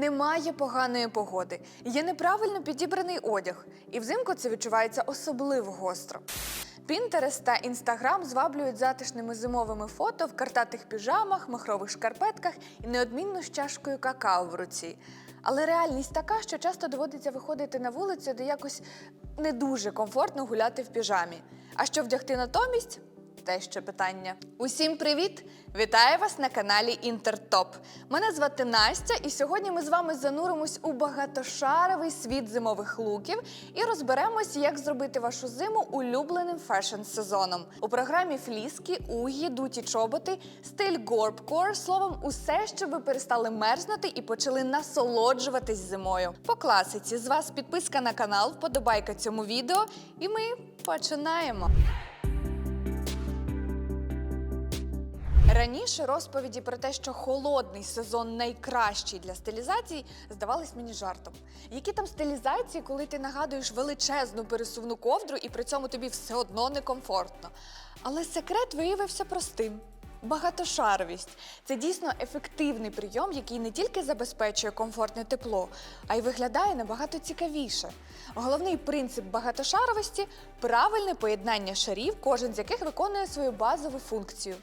Немає поганої погоди, є неправильно підібраний одяг, і взимку це відчувається особливо гостро. Пінтерес та інстаграм зваблюють затишними зимовими фото в картатих піжамах, махрових шкарпетках і неодмінно з чашкою какао в руці. Але реальність така, що часто доводиться виходити на вулицю, де якось не дуже комфортно гуляти в піжамі. А що вдягти натомість? Те ще питання. Усім привіт! Вітаю вас на каналі Інтертоп. Мене звати Настя, і сьогодні ми з вами зануримось у багатошаровий світ зимових луків і розберемось, як зробити вашу зиму улюбленим фешн-сезоном. У програмі фліски, угі, дуті чоботи, стиль горбкор, словом, усе, щоб ви перестали мерзнути і почали насолоджуватись зимою. По класиці з вас підписка на канал, вподобайка цьому відео, і ми починаємо. Раніше розповіді про те, що холодний сезон найкращий для стилізації, здавались мені жартом. Які там стилізації, коли ти нагадуєш величезну пересувну ковдру і при цьому тобі все одно некомфортно. Але секрет виявився простим. Багатошаровість це дійсно ефективний прийом, який не тільки забезпечує комфортне тепло, а й виглядає набагато цікавіше. Головний принцип багатошаровості правильне поєднання шарів, кожен з яких виконує свою базову функцію.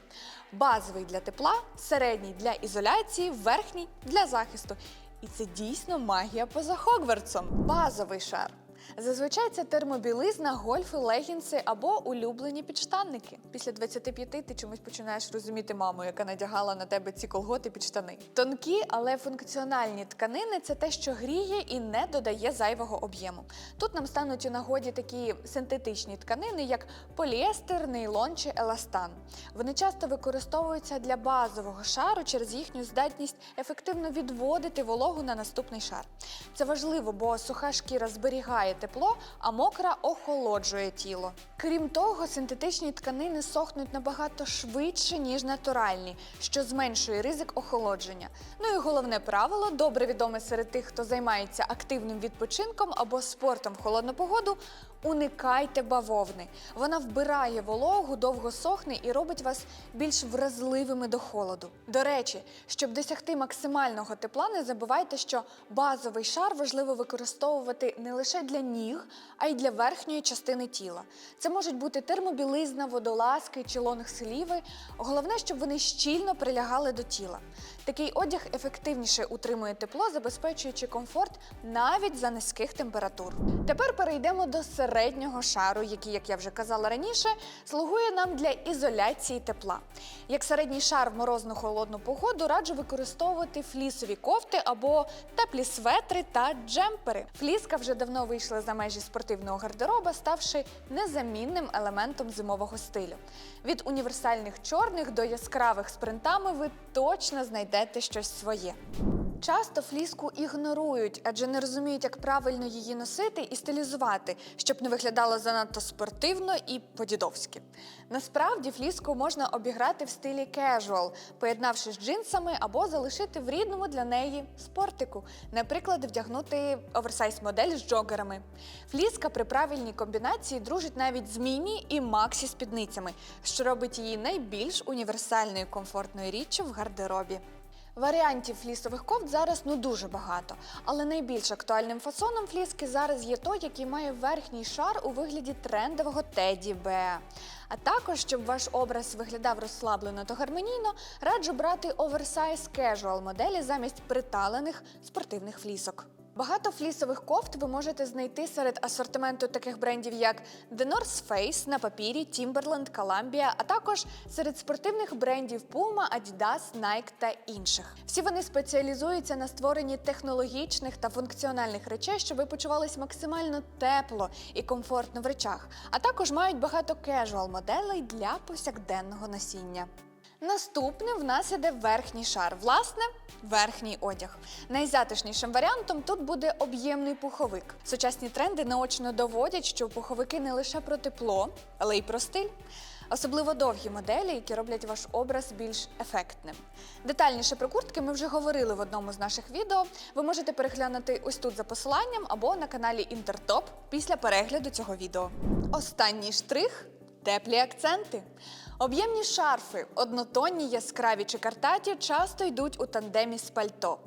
Базовий для тепла, середній для ізоляції, верхній для захисту. І це дійсно магія поза Хогвартсом. Базовий шар. Зазвичай це термобілизна, гольфи, легінси або улюблені підштанники. Після 25 ти чомусь починаєш розуміти маму, яка надягала на тебе ці колготи під штани. Тонкі, але функціональні тканини це те, що гріє і не додає зайвого об'єму. Тут нам стануть у нагоді такі синтетичні тканини, як поліестер, нейлон чи еластан. Вони часто використовуються для базового шару через їхню здатність ефективно відводити вологу на наступний шар. Це важливо, бо суха шкіра зберігає тепло, а мокра охолоджує тіло. Крім того, синтетичні тканини сохнуть набагато швидше, ніж натуральні, що зменшує ризик охолодження. Ну і головне правило, добре відоме серед тих, хто займається активним відпочинком або спортом в холодну погоду. Уникайте бавовни. Вона вбирає вологу, довго сохне і робить вас більш вразливими до холоду. До речі, щоб досягти максимального тепла, не забувайте, що базовий шар важливо використовувати не лише для ніг, а й для верхньої частини тіла. Це можуть бути термобілизна, водолазки чи лонгсліви. Головне, щоб вони щільно прилягали до тіла. Такий одяг ефективніше утримує тепло, забезпечуючи комфорт навіть за низьких температур. Тепер перейдемо до середнього шару, який, як я вже казала раніше, слугує нам для ізоляції тепла. Як середній шар в морозну холодну погоду раджу використовувати флісові кофти або теплі светри та джемпери. Фліска вже давно вийшла за межі спортивного гардероба, ставши незамінним елементом зимового стилю. Від універсальних чорних до яскравих з принтами ви точно знайдете щось своє. Часто фліску ігнорують, адже не розуміють, як правильно її носити і стилізувати, щоб не виглядало занадто спортивно і по-дідовськи. Насправді фліску можна обіграти в стилі кежуал, поєднавши з джинсами або залишити в рідному для неї спортику, наприклад, вдягнути оверсайз модель з джогерами. Фліска при правильній комбінації дружить навіть з міні і максі спідницями, що робить її найбільш універсальною комфортною річчю в гардеробі. Варіантів флісових кофт зараз ну дуже багато, але найбільш актуальним фасоном фліски зараз є той, який має верхній шар у вигляді трендового теді Б. А також, щоб ваш образ виглядав розслаблено та гармонійно, раджу брати оверсайз кежуал моделі замість приталених спортивних флісок. Багато флісових кофт ви можете знайти серед асортименту таких брендів, як The North Face на папірі, Timberland, Columbia, а також серед спортивних брендів Puma, Adidas, Nike та інших. Всі вони спеціалізуються на створенні технологічних та функціональних речей, щоб ви почувались максимально тепло і комфортно в речах, а також мають багато кежуал моделей для повсякденного носіння. Наступним в нас іде верхній шар. Власне, верхній одяг. Найзатишнішим варіантом тут буде об'ємний пуховик. Сучасні тренди наочно доводять, що пуховики не лише про тепло, але й про стиль. Особливо довгі моделі, які роблять ваш образ більш ефектним. Детальніше про куртки ми вже говорили в одному з наших відео. Ви можете переглянути ось тут за посиланням або на каналі Інтертоп після перегляду цього відео. Останній штрих Теплі акценти. Об'ємні шарфи, однотонні, яскраві чи картаті, часто йдуть у тандемі з пальто.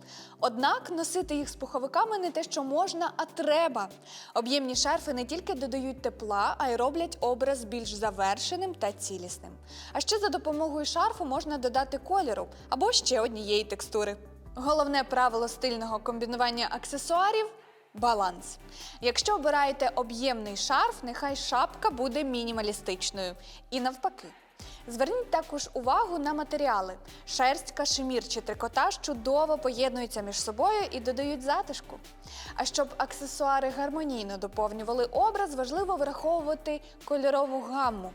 Однак носити їх з пуховиками не те, що можна, а треба. Об'ємні шарфи не тільки додають тепла, а й роблять образ більш завершеним та цілісним. А ще за допомогою шарфу можна додати кольору або ще однієї текстури. Головне правило стильного комбінування аксесуарів Баланс. Якщо обираєте об'ємний шарф, нехай шапка буде мінімалістичною. І навпаки. Зверніть також увагу на матеріали. Шерсть, кашемір чи трикотаж чудово поєднуються між собою і додають затишку. А щоб аксесуари гармонійно доповнювали образ, важливо враховувати кольорову гамму.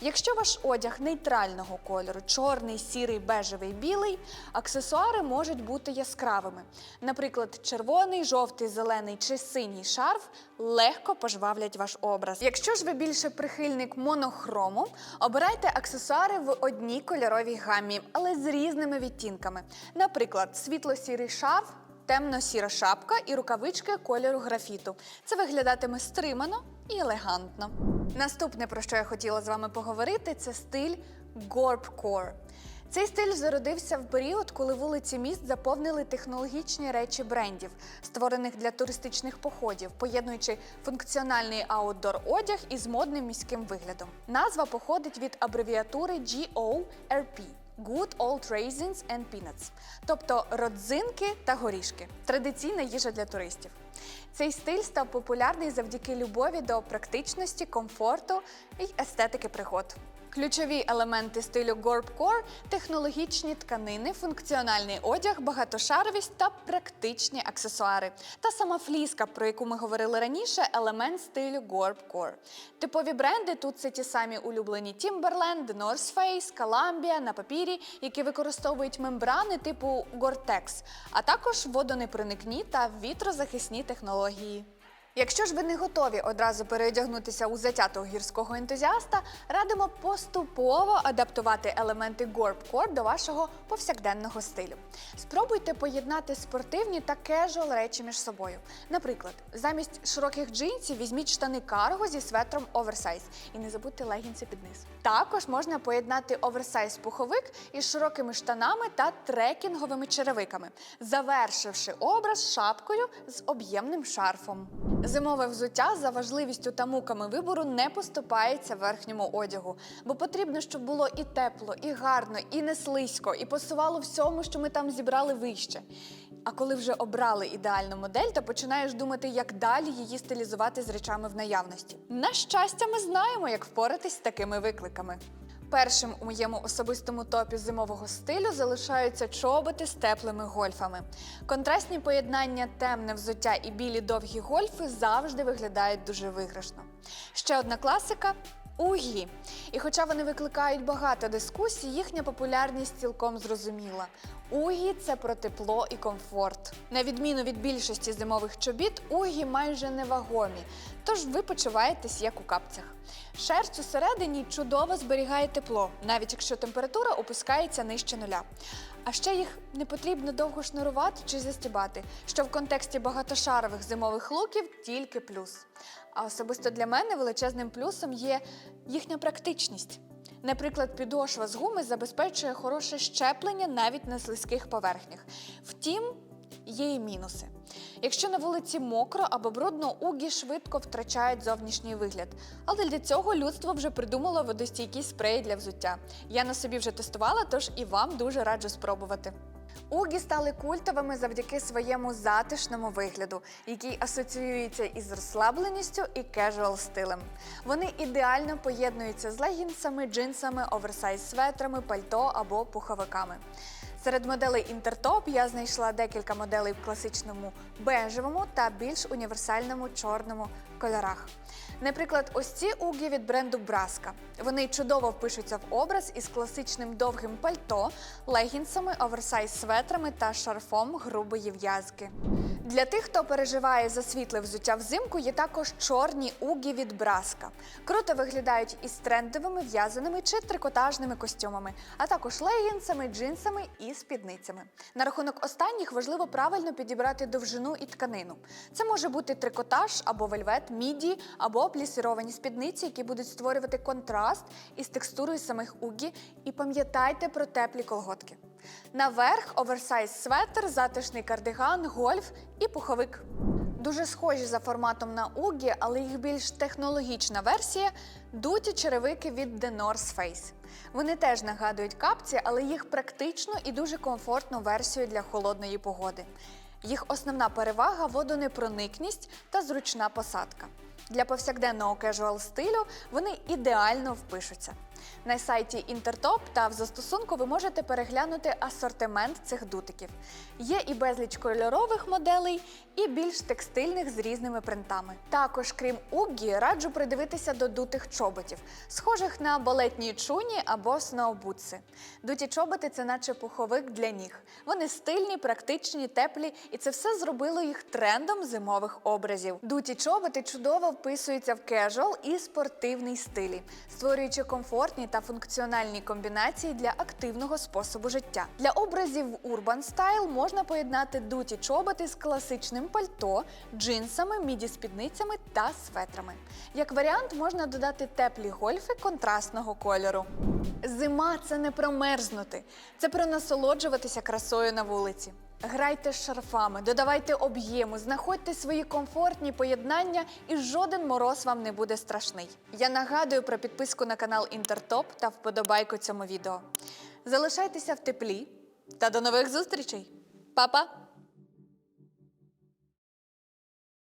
Якщо ваш одяг нейтрального кольору чорний, сірий, бежевий, білий, аксесуари можуть бути яскравими. Наприклад, червоний, жовтий, зелений чи синій шарф легко пожвавлять ваш образ. Якщо ж ви більше прихильник монохрому, обирайте аксесуари в одній кольоровій гаммі, але з різними відтінками. Наприклад, світло-сірий шарф. Темно-сіра шапка і рукавички кольору графіту. Це виглядатиме стримано і елегантно. Наступне, про що я хотіла з вами поговорити, це стиль горбкор. Цей стиль зародився в період, коли вулиці міст заповнили технологічні речі брендів, створених для туристичних походів, поєднуючи функціональний аутдор одяг із модним міським виглядом. Назва походить від абревіатури GORP – Good Old Raisins and Peanuts, тобто родзинки та горішки традиційна їжа для туристів. Цей стиль став популярний завдяки любові до практичності, комфорту і естетики пригод. Ключові елементи стилю горбкор – технологічні тканини, функціональний одяг, багатошаровість та практичні аксесуари. Та сама фліска, про яку ми говорили раніше, елемент стилю горбкор. Типові бренди тут це ті самі улюблені Timberland, North Face, Columbia на папірі, які використовують мембрани типу Gore-Tex, а також водонепроникні та вітрозахисні технології. Якщо ж ви не готові одразу переодягнутися у затятого гірського ентузіаста, радимо поступово адаптувати елементи горбкор до вашого повсякденного стилю. Спробуйте поєднати спортивні та кежуал речі між собою. Наприклад, замість широких джинсів візьміть штани карго зі светром оверсайз і не забудьте легінси під низ. Також можна поєднати оверсайз пуховик із широкими штанами та трекінговими черевиками, завершивши образ шапкою з об'ємним шарфом. Зимове взуття за важливістю та муками вибору не поступається верхньому одягу, бо потрібно, щоб було і тепло, і гарно, і не слизько, і посувало всьому, що ми там зібрали вище. А коли вже обрали ідеальну модель, то починаєш думати, як далі її стилізувати з речами в наявності. На щастя, ми знаємо, як впоратись з такими викликами. Першим у моєму особистому топі зимового стилю залишаються чоботи з теплими гольфами. Контрастні поєднання темне взуття і білі довгі гольфи завжди виглядають дуже виграшно. Ще одна класика. Угі. І хоча вони викликають багато дискусій, їхня популярність цілком зрозуміла. Угі це про тепло і комфорт. На відміну від більшості зимових чобіт, угі майже невагомі, тож ви почуваєтесь як у капцях. Шерсть усередині чудово зберігає тепло, навіть якщо температура опускається нижче нуля. А ще їх не потрібно довго шнурувати чи застібати, що в контексті багатошарових зимових луків тільки плюс. А особисто для мене величезним плюсом є їхня практичність. Наприклад, підошва з гуми забезпечує хороше щеплення навіть на слизьких поверхнях. Втім, є і мінуси. Якщо на вулиці мокро або брудно, угі швидко втрачають зовнішній вигляд. Але для цього людство вже придумало водостійкі спреї для взуття. Я на собі вже тестувала, тож і вам дуже раджу спробувати. Угі стали культовими завдяки своєму затишному вигляду, який асоціюється із розслабленістю і кежуал стилем. Вони ідеально поєднуються з легінсами, джинсами, оверсайз светрами, пальто або пуховиками. Серед моделей інтертоп я знайшла декілька моделей в класичному бежевому та більш універсальному чорному кольорах. Наприклад, ось ці угі від бренду Браска. Вони чудово впишуться в образ із класичним довгим пальто, легінсами, оверсайз светрами та шарфом грубої в'язки. Для тих, хто переживає за світле взуття взимку, є також чорні угі від Браска. Круто виглядають із трендовими в'язаними чи трикотажними костюмами, а також легінсами, джинсами і спідницями. На рахунок останніх важливо правильно підібрати довжину і тканину. Це може бути трикотаж або вельвет, міді або плісіровані спідниці, які будуть створювати контраст із текстурою самих угі. І пам'ятайте про теплі колготки. Наверх оверсайз светр, затишний кардиган, гольф і пуховик. Дуже схожі за форматом на угі, але їх більш технологічна версія дуті черевики від The North Face. Вони теж нагадують капці, але їх практичну і дуже комфортну версію для холодної погоди. Їх основна перевага водонепроникність та зручна посадка. Для повсякденного кежуал стилю вони ідеально впишуться. На сайті Інтертоп та в застосунку ви можете переглянути асортимент цих дутиків. Є і безліч кольорових моделей, і більш текстильних з різними принтами. Також, крім угі, раджу придивитися до дутих чоботів, схожих на балетні чуні або сноубутси. Дуті чоботи це наче пуховик для ніг. Вони стильні, практичні, теплі, і це все зробило їх трендом зимових образів. Дуті чоботи чудово вписуються в кежуал і спортивний стилі, створюючи комфортні та функціональні комбінації для активного способу життя. Для образів Urban Style можна поєднати дуті чоботи з класичним пальто, джинсами, міді-спідницями та светрами. Як варіант, можна додати теплі гольфи контрастного кольору. Зима це не про мерзнути, це про насолоджуватися красою на вулиці. Грайте з шарфами, додавайте об'єму, знаходьте свої комфортні поєднання, і жоден мороз вам не буде страшний. Я нагадую про підписку на канал Інтертоп та вподобайку цьому відео. Залишайтеся в теплі та до нових зустрічей! Па-па!